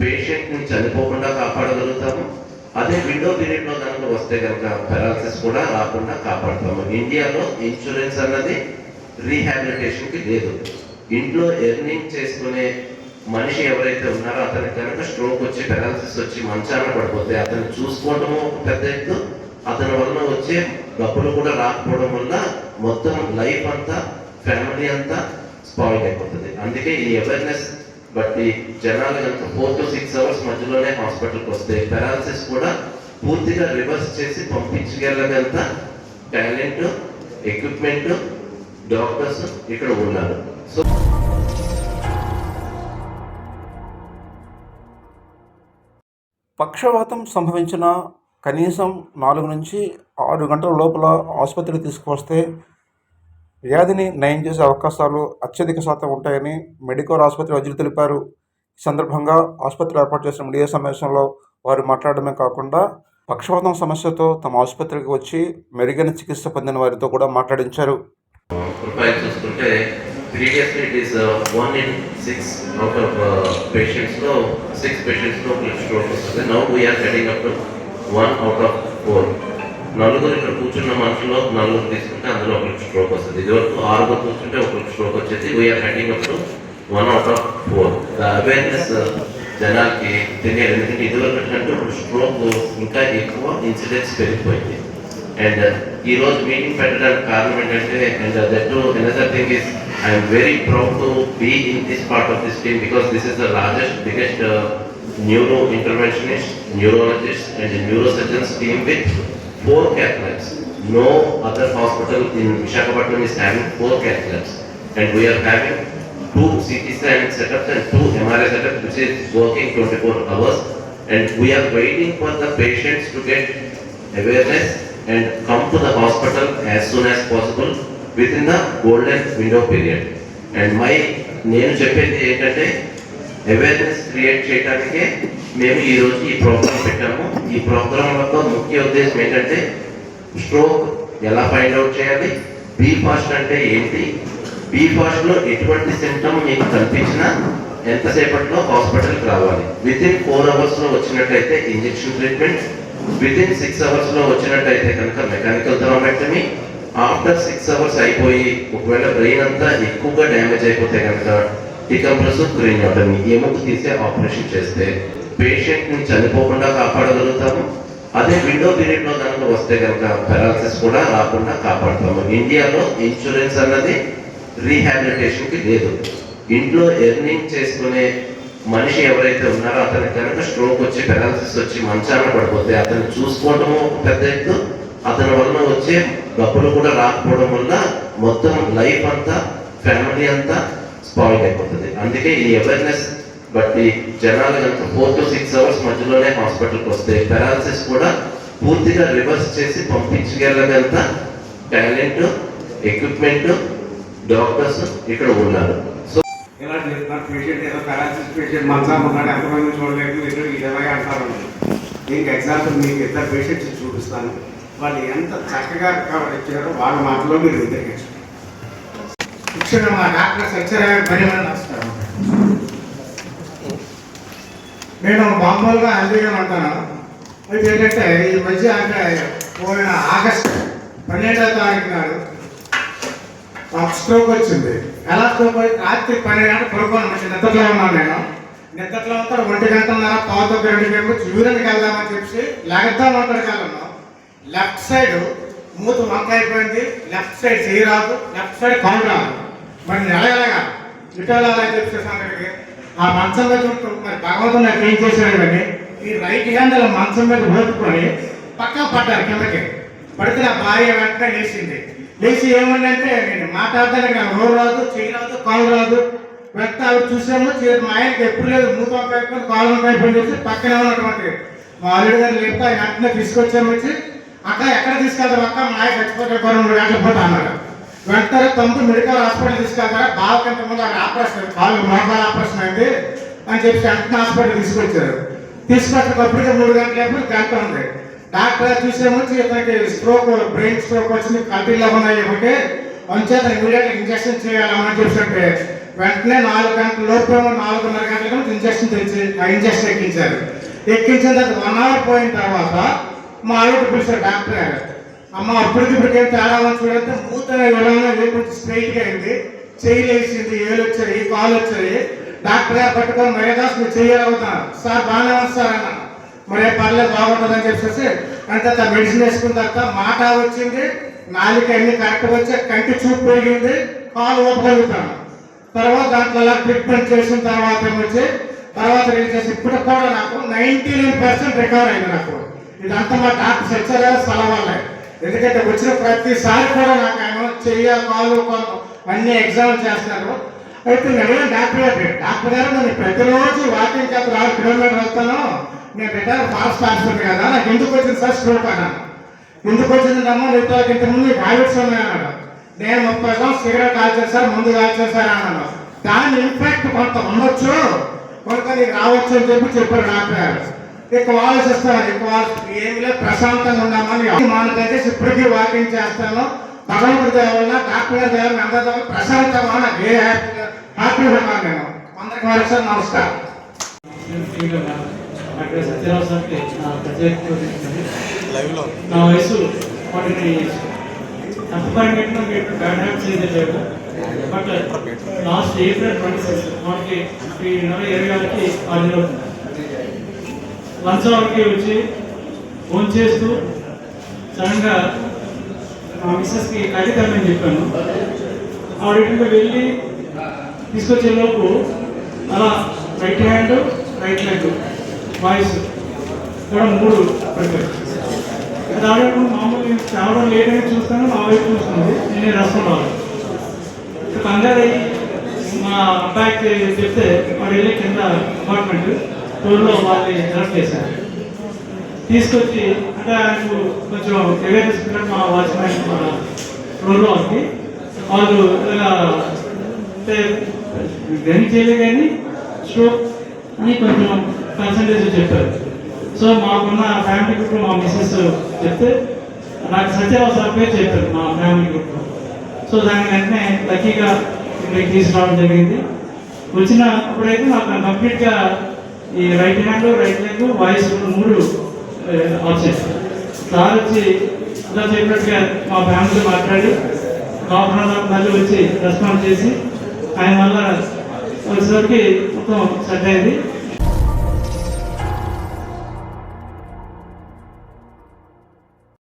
పేషెంట్ని చనిపోకుండా కాపాడగలుగుతాము. అదే విండో పీరియడ్లో దాంట్లో వస్తే కనుక పెరాలసిస్ కూడా రాకుండా కాపాడుతాము. ఇండియాలో ఇన్సూరెన్స్ అన్నది రీహాబిలిటేషన్కి లేదు. ఇంట్లో ఎర్నింగ్ చేసుకునే మనిషి ఎవరైతే ఉన్నారో అతనికి కనుక స్ట్రోక్ వచ్చి పెరాలసిస్ వచ్చి మంచాన పడిపోతే అతను చూసుకోవడము పెద్ద ఎత్తు. అతని వలన వచ్చే డబ్బులు కూడా రాకపోవడం వల్ల మొత్తం లైఫ్ అంతా ఫ్యామిలీ అంతా స్పాయిల్ అయిపోతుంది. అందుకే ఈ అవేర్నెస్ బట్టి జనాలు కనుక ఫోర్ టు సిక్స్ అవర్స్ మధ్యలోనే హాస్పిటల్కి వస్తే పెరాలసిస్ కూడా పూర్తిగా రివర్స్ చేసి పంపించగలగంత టాలెంట్ ఎక్విప్మెంట్ డాక్టర్స్ ఇక్కడ ఉన్నారు. సో పక్షవాతం సంభవించిన కనీసం నాలుగు నుంచి ఆరు గంటల లోపల ఆసుపత్రికి తీసుకువస్తే వ్యాధిని నయం చేసే అవకాశాలు అత్యధిక శాతం ఉంటాయని మెడికోర్ ఆసుపత్రి వైద్యులు తెలిపారు. ఈ సందర్భంగా ఆసుపత్రి ఏర్పాటు చేసిన మీడియా సమావేశంలో వారు మాట్లాడడమే కాకుండా పక్షపాతం సమస్యతో తమ ఆసుపత్రికి వచ్చి మెరుగైన చికిత్స పొందిన వారితో కూడా మాట్లాడించారు. ప్రొఫైల్ చూసుకుంటే previously it is one in six out of పేషెంట్స్లో six పేషెంట్స్లో స్ట్రోక్ వస్తుంది. Now we are up to one out of four నలుగురు ఇక్కడ కూర్చున్న మనుషుల్లో నలుగురు తీసుకుంటే అందులో ఒక స్ట్రోక్ వస్తుంది. ఇదివరకు ఆరుగురు కూర్చుంటే ఒక స్ట్రోక్ వచ్చేది. We're heading up one out of four the awareness జనాలకి తెలియదు ఎందుకంటే ఇదివరకు కంటే ఇప్పుడు స్ట్రోక్ ఇంకా ఎక్కువ ఇన్సిడెంట్స్ పెరిగిపోయింది. అండ్ uh, ఈ రోజు మీటింగ్ పెట్టడానికి కారణం ఏంటంటే and that to another thing is I'm very proud to be in this part of this team because this is the largest biggest neuro interventionist neurologist and neuro surgeons team with four four cath labs no other hospital in Visakhapatnam is having four and we are having two CT scan setups and two MRI setups which is working 24 hours and we are waiting for the patients to get awareness and come to the hospital as soon as possible within the golden window period. And my నేను చెప్పేది ఏంటంటే awareness create చేయడానికే మేము ఈ రోజు ఈ programme పెట్టాము. ఈ ప్రోగ్రామ్ యొక్క ముఖ్య ఉద్దేశం ఏంటంటే స్ట్రోక్ ఎలా ఫైండ్ అవుట్ చేయాలి? బీ ఫాస్ట్ అంటే ఏంటి? బీ ఫాస్ట్లో ఎటువంటి సిమ్టమ్ మీకు కనిపించినా ఎంతసేపట్లో హాస్పిటల్కి రావాలి? విత్ ఇన్ ఫోర్ అవర్స్లో వచ్చినట్టయితే injection treatment with in six అవర్స్లో వచ్చినట్టయితే కనుక mechanical thrombectomy after six hours అయిపోయి ఒకవేళ బ్రెయిన్ అంతా ఎక్కువగా డ్యామేజ్ అయిపోతే కనుక డికంప్రెస్ అతన్ని ఎముక తీసే ఆపరేషన్ చేస్తే పేషెంట్ని చనిపోకుండా కాపాడగలుగుతాము? అదే విండో పీరియడ్లో కనుక వస్తే కనుక పెరాలసిస్ కూడా రాకుండా కాపాడుతాము. ఇండియాలో ఇన్సూరెన్స్ అన్నది రీహాబిలిటేషన్కి లేదు. ఇంట్లో ఎర్నింగ్ చేసుకునే మనిషి ఎవరైతే ఉన్నారో అతనికి కనుక స్ట్రోక్ వచ్చి పెరాలసిస్ వచ్చి మంచాన పడిపోతే అతను చూసుకోవడము పెద్ద ఎత్తు. అతని వలన వచ్చే డబ్బులు కూడా రాకపోవడం వల్ల మొత్తం లైఫ్ అంతా ఫ్యామిలీ అంతా స్పాయిల్ అయిపోతుంది. అందుకే ఈ అవేర్నెస్ బట్టి జనాలు కనుక ఫోర్ టు సిక్స్ అవర్స్ మధ్యలోనే హాస్పిటల్కి వస్తే పెరాలసిస్ కూడా పూర్తిగా రివర్స్ చేసి పంపించగలగంత టాలెంట్ ఎక్విప్మెంట్ డాక్టర్స్ ఇక్కడ ఉన్నారు. సో ఇలా చేస్తున్నారు పేషెంట్ ఏదో పారాలసిస్ పేషెంట్ మంచాలు ఉన్నాడు ఎంతమంది చూడలేదు మీరు ఇలాగే అంటారు. దీనికి ఎగ్జాంపుల్ మీకు ఇద్దరు పేషెంట్స్ చూపిస్తాను. వాళ్ళు ఎంత చక్కగా కవర్ ఇచ్చారో వాళ్ళ మాటలో మీరు విద్దరించు ముఖ్యంగా మా డాక్టర్ సత్యనారాయణ పని నమస్కారం నేను మామూలుగా హెల్దీగా ఉంటాను అయితే ఏంటంటే ఈ మధ్య అంటే పోయిన ఆగస్ట్ పన్నెండవ తారీఖు నాడు నాకు స్ట్రోక్ వచ్చింది. ఎలా స్ట్రోక్ వచ్చి రాత్రి పన్నెండు గంటలు పడుకోను మంచి నిద్రలో ఉన్నాను నేను. నిద్రలో ఉంటాడు ఒంటి గంటన్నర పావుతో రెండు గంటలు యూరిన్కి వెళ్దామని చెప్పి లేకపోతే ఒంటరికి వెళ్ళను. లెఫ్ట్ సైడ్ మూత వంక అయిపోయింది. లెఫ్ట్ సైడ్ చేయి రాదు. లెఫ్ట్ సైడ్ కాలు రాదు. మరి నెల ఎలాగా ఇటు వెళ్ళాలని అక్కడికి ఆ మంచం మీద ఉంటూ మరి భగవంతుడు నాకు ఏం చేశాడు కానీ ఈ రైట్ హ్యాండ్ అలా మంచం మీద ఓపుకొని పక్కా పడ్డారు కిందకి. పడితే నా భార్య వెంటనే లేచింది. లేచి ఏమంటే నేను మాట్లాడడానికి నాకు నోరు రాదు చెయ్యి రాదు కాలు రాదు. వెంట ఆవిడ చూసాము మా ఆయనకి ఎప్పుడు లేదు. మూత అయిపోయి కాలు అయిపోయి చేసి పక్కనే ఉన్నటువంటి మా అల్లుడు గారు లేపితే ఆయన వెంటనే తీసుకొచ్చాము వచ్చి అక్క ఎక్కడ తీసుకెళ్తాం అక్క? మా ఆయన చచ్చిపోతే కొన్ని మూడు గంటల పోతా వెంటనే తమ్ముడు మెడికల్ హాస్పిటల్ తీసుకెళ్తారా? బాగా ముందు అక్కడ ఆపరేషన్ కాలు మోకాలు ఆపరేషన్ అయింది అని చెప్పి వెంటనే హాస్పిటల్ తీసుకొచ్చారు. తీసుకొచ్చినప్పటికీ మూడు గంటల గంట ఉంది. డాక్టర్ చూసేమో ఇతనికి స్ట్రోక్ బ్రెయిన్ స్ట్రోక్ వచ్చింది. కంటిలో ఉన్నాయి ఒకటి అంచేత ఇమీడియట్ ఇంజక్షన్ చేయాలని చెప్పి వెంటనే నాలుగు గంటల లోపు నాలుగున్నర గంటలకు ఇంజక్షన్ తెచ్చి ఆ ఇంజక్షన్ ఎక్కించారు. ఎక్కించిన తర్వాత వన్ అవర్ పోయిన తర్వాత మా ఆవిడ పిలిచారు డాక్టర్ గారు. అమ్మ అప్పటికి ఇప్పటికేం తేడా ఉంది చూడంటే మూత ఎవరైనా లేకుంటే స్ట్రైట్గా అయింది. చెయ్యి లేచింది ఏళ్ళు వచ్చాయి కాలు వచ్చాయి. డాక్టర్ గారు పట్టుకొని మరేదాస్ మీరు చెయ్యాలవుతున్నారు సార్ బాగానే ఉంది సార్ అన్న. మరే పర్లేదు బాగుంటుందని చెప్పేసి అంటే తన మెడిసిన్ వేసుకున్న తర్వాత మాట వచ్చింది. నాలుక అన్ని కరెక్ట్గా వచ్చి కంటి చూపు పెరిగింది. కాలు ఓపగలుగుతాను తర్వాత దాంట్లో అలా ట్రీట్మెంట్ చేసిన తర్వాత ఏమొచ్చి తర్వాత రిలీజ్ చేసి ఇప్పుడు కూడా నాకు నైన్టీ నైన్ పర్సెంట్ రికవర్ అయింది నాకు. ఇదంతా మా డాక్టర్ సచ్చారా స్థలం ఎందుకంటే వచ్చిన ప్రతిసారి కూడా నాకు ఆయన చెయ్య కాలు కాలు అన్ని ఎగ్జామ్ చేస్తున్నారు. అయితే నేను డాక్టర్ గారు డాక్టర్ గారు నేను ప్రతిరోజు వాకింగ్ చేత ఆరు కిలోమీటర్ వెళ్తాను. నేను రిటైర్ ఫాస్ట్ హాస్పిటల్ కదా. నాకు ఎందుకు వచ్చింది సార్ స్ట్రోక్ అన్నాను ఎందుకు వచ్చింది అమ్మ నీతో ఇంతకుముందు హ్యాబిట్స్ ఉన్నాయన్నాడు నేను ముప్పై సంవత్సరం సిగరెట్ కాల్చాను సార్ ముందు కాల్చాను సార్ అన్నాను. దాని ఇంపాక్ట్ కొంత ఉండొచ్చు. కొంత నీకు రావచ్చు అని చెప్పి చెప్పారు డాక్టర్ గారు. ఎక్కువ ఆలోచిస్తాను ఎక్కువ లేదు ప్రశాంతంగా ఉన్నామని మానకైతే ఇప్పటికీ వాకింగ్ చేస్తాను. భగవంతుడి దయ వల్ల డాక్టర్ గారి అందరి దయ వల్ల ప్రశాంతంగా నాకు ఏ హ్యాపీగా హ్యాపీగా ఉన్నాను నేను. అందరికీ నమస్కారం. అక్కడ సత్యరావు సార్కి నా వయసు ఫార్టీ త్రీ ఇయర్స్ తప్పకుండా మీకు బ్యాడ్ హ్యాబిట్స్ అయితే లేవు but last April twenty six మనకి నెల ఇరవై ఆరుకి హాజరవుతుంది లంచ్ అవర్కి వచ్చి ఫోన్ చేస్తూ సడన్గా మా మిస్సెస్కి అడిగామని చెప్పాను. ఆవిడ ఇంటికి వెళ్ళి తీసుకొచ్చే లోపు అలా right hand right leg voice కూడా మూడు పడిపోయాయి. దాదాపు మామూలు తేవడం లేదని చూస్తాను మా వైపు చూస్తుంది. నేను రసం రాదు కంగారు మా అబ్బాయికి చెప్తే వాడు వెళ్ళి కింద అపార్ట్మెంట్. టూర్లో వాళ్ళని సెలెక్ట్ చేశారు. తీసుకొచ్చి అంటే ఆయనకు కొంచెం అవేర్నెస్ పిల్లలు మా వాచ్మెన్ మన టూర్లో ఉంది. వాళ్ళు ఇలా అంటే గని చేయలేదు కానీ స్ట్రోక్ అని కొంచెం పర్సంటేజ్ చెప్పారు. సో మాకున్న ఫ్యామిలీ గ్రూప్ మా మిస్సెస్ చెప్తే నాకు సత్యరావు సార్ పేరు చెప్పారు మా ఫ్యామిలీ గ్రూప్ సో దాని వెంటనే లక్కీగా ఇక్కడికి తీసుకురావడం జరిగింది. వచ్చిన అప్పుడైతే నాకు కంప్లీట్గా ఈ right hand right leg voice మూడు ఆప్షన్ సార్ వచ్చి ఇలా చెప్పినట్టుగా మా ఫ్యామిలీ మాట్లాడి కాపురాలు మళ్ళీ వచ్చి రెస్పాండ్ చేసి ఆయన వల్ల వచ్చేసరికి మొత్తం సెట్ అయింది.